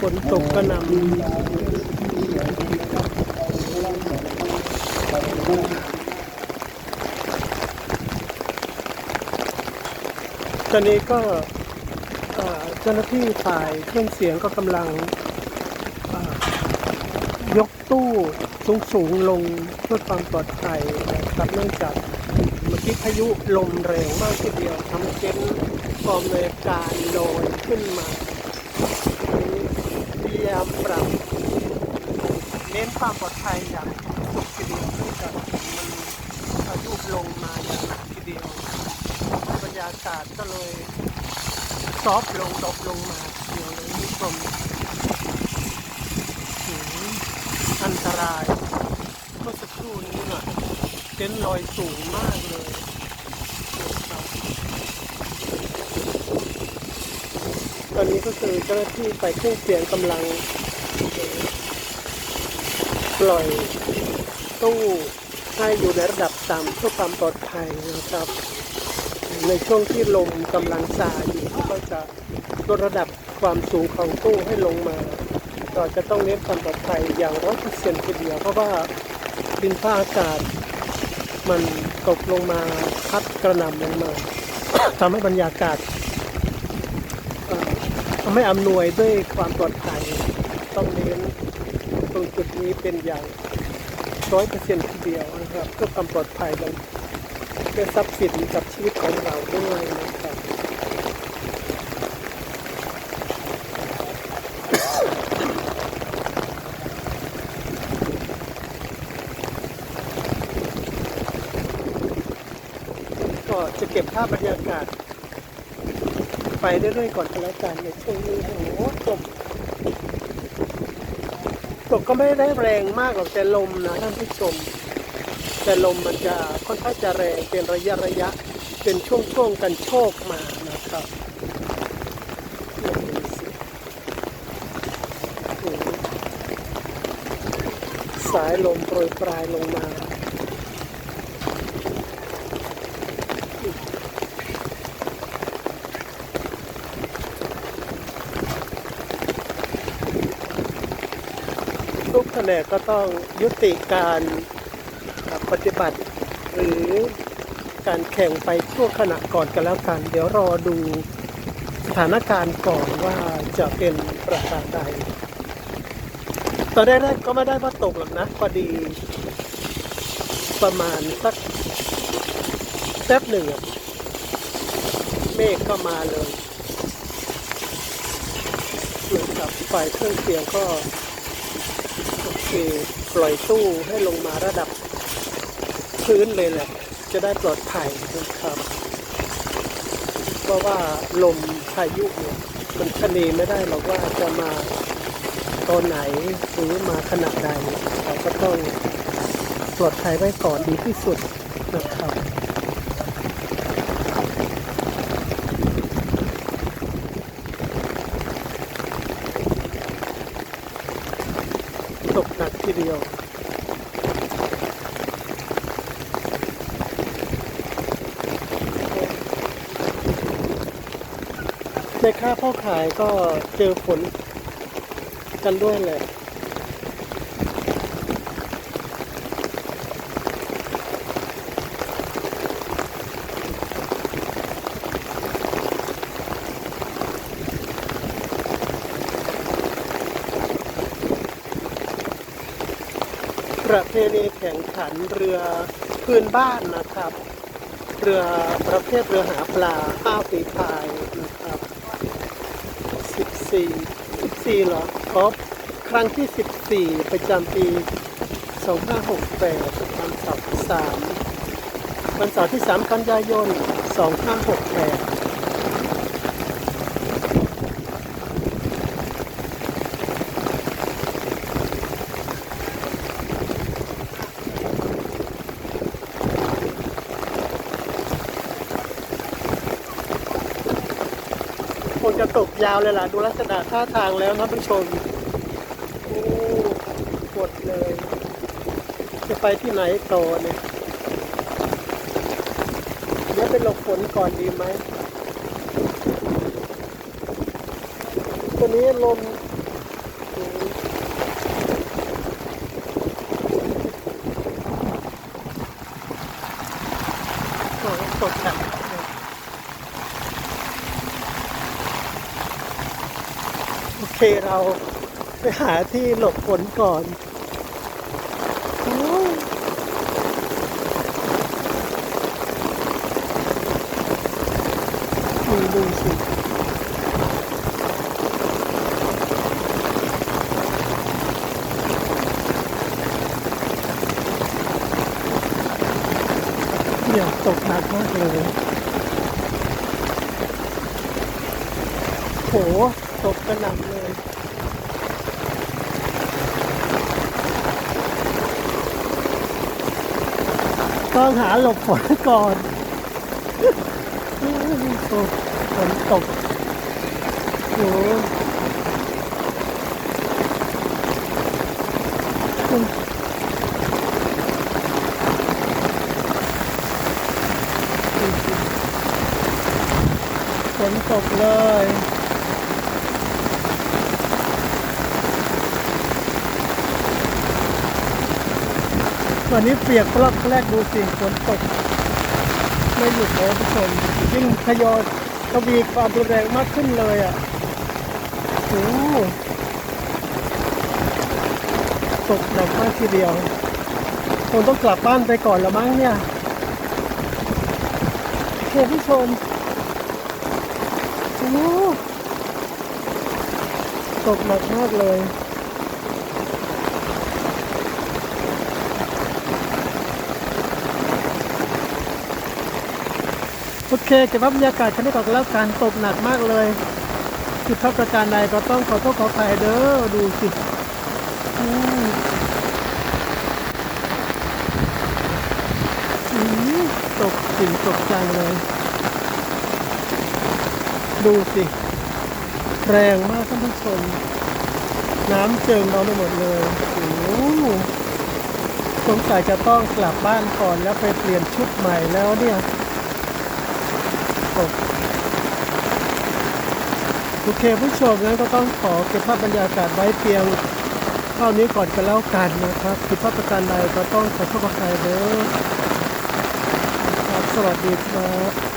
ฝนตกกระหน่ำตอนนี้ก็เจ้าหน้าที่ฝ่ายเครื่องเสียงก็กำลังยกตู้สูงสูงลงเพื่อความปลอดภัยนะครับเนื่องจากเมื่อกี้พายุลมแรงมากทีเดียวทำให้เต็นท์กองเลยการลอยขึ้นมาพยายามปรับเน้นความปลอดภัยอย่างสุดทีเดียวเนื่อจากมันพายุลงมาอย่างนักทีเดียวบรรยากาศก็เลยซอฟลงดรอปลงมาเดียวเลยคุณผู้ชมถึงอันตรายเมื่อสักครู่นี้น่ะเต็นลอยสูงมากเลยตอนนี้ก็คือเจ้าหน้าที่ฝ่ายเครื่องเสียงกำลัง ปล่อยตู้ให้อยู่ในระดับต่ำเพื่อความปลอดภัยนะครับ ในช่วงที่ลมกำลังซาอยู่ก็จะลดระดับความสูงของตู้ให้ลงมาก็จะต้องเน้นความปลอดภัยอย่างร้อยเปอร์เซ็นต์ทีเดียวเพราะว่าดินฟ้าอากาศ มันตกลงมาพัดกระหน่ำลงมาทำให้บรรยากาศเอ่อไม่อำนวยด้วยความปลอดภัยต้องเน้น รงจุดนี้เป็นอย่างร้อยเปอร์เซ็นต์ทีเดียวนะครับเพื่อความปลอดภัยและเพื่อทรัพย์สินกับชีวิตของเราด้วยนะครับก็จะเก็บภาพบรรยากาศ ไปเรื่อยๆก่อนแล้วกันในช่วงนี้โอ้โหตก ตกก็ไม่ได้แรงมากหรอกแต่ลมนะท่านผู้ชม แต่ลมมันจะค่อนข้างจะแรงเป็นระยะระยะ เป็นช่วงๆกันโชคมานะครับสายลมโปรยปลายลงมา ทุกแผนกก็ต้องยุติการปฏิบัติ หรือการแข่งไปชั่วขณะก่อนกันแล้วกัน เดี๋ยวรอดูสถานการณ์ก่อนว่าจะเป็นประการใด ตอนแรกๆก็ไม่ได้ว่าตกหรอกนะพอดีประมาณสักแป๊บหนึ่งเมฆก็มาเลยเหมือนกับฝ่ายเครื่องเสียงก็ โอปล่อยตู้ให้ลงมาระดับพื้นเลยแหละ จะได้ปลอดภัยนะครับ เพราะว่าลมพายุเนี่ยมันคณีไม่ได้หรอกว่าจะมาตอนไหนหรือมาขนาดใดเราก็ต้องปลอดภัยไว้ก่อนดีที่สุดนะครับ ตกหนักทีเดียวในค่าพ่อขายก็เจอฝนกันด้วยแหละ เพณีแข่งขันเรือพื้นบ้านนะครับ เรือประเภทเรือหาปลาข้าวสีพายนะครับ14 14เหรอครับครั้งที่ 14 ประจำปี 2568วันเสาร์ที่3วันเสาร์ที่ 3 กันยายน 2568 จะตกยาวเลยล่ะ ดูลักษณะท่าทางแล้วนะผู้ชมโอ้ปวดเลย จะไปที่ไหนต่อเนี่ยเดี๋ยวไปหลบฝนก่อนดีไหมตัวนี้ลมโอ้ตกหนักโอ เคเราไปหาที่หลบฝนก่อนโอ้ยดูดูสิเนี่ยตกหนักมากเลยโห ตกกระหน่ำเลยต้องหาหลบฝนก่อนตกฝนตกโหฝนตกเลย วันนี้เปียกรอบแรกดูสิฝนตก ไม่หยุดเลยทุกคนยิ่งทยอยทวีความรุนแรงมากขึ้นเลยอะโอ้ตกหนักมากทีเดียวคงต้องกลับบ้านไปก่อนละมั้งเนี่ยโอเคผู้ชมโอ้ตกหนักมากเลย โอเคเก็บภาพบรรยากาศคันนี้ก่อนก็แล้วกันตกหนักมากเลยจุดทับประการใดก็ต้องขอโทษขอภัยเด้อดูสิอืมอืมตกจริงตกจังเลย ดูสิ แรงมากท่านผู้ชม น้ำเจิงเราไปหมดเลยโอ้สงสัยจะต้องกลับบ้านก่อนแล้วไปเปลี่ยนชุดใหม่แล้วเนี่ย โอเคผู้ชมงั้นก็ต้องขอเก็บภาพบรรยากาศไว้เพียงเท่านี้ก่อนกันแล้วกันนะครับผิดพลาดประการใดก็ต้องขอโทษขอภัยเด้อครับสวัสดีครับ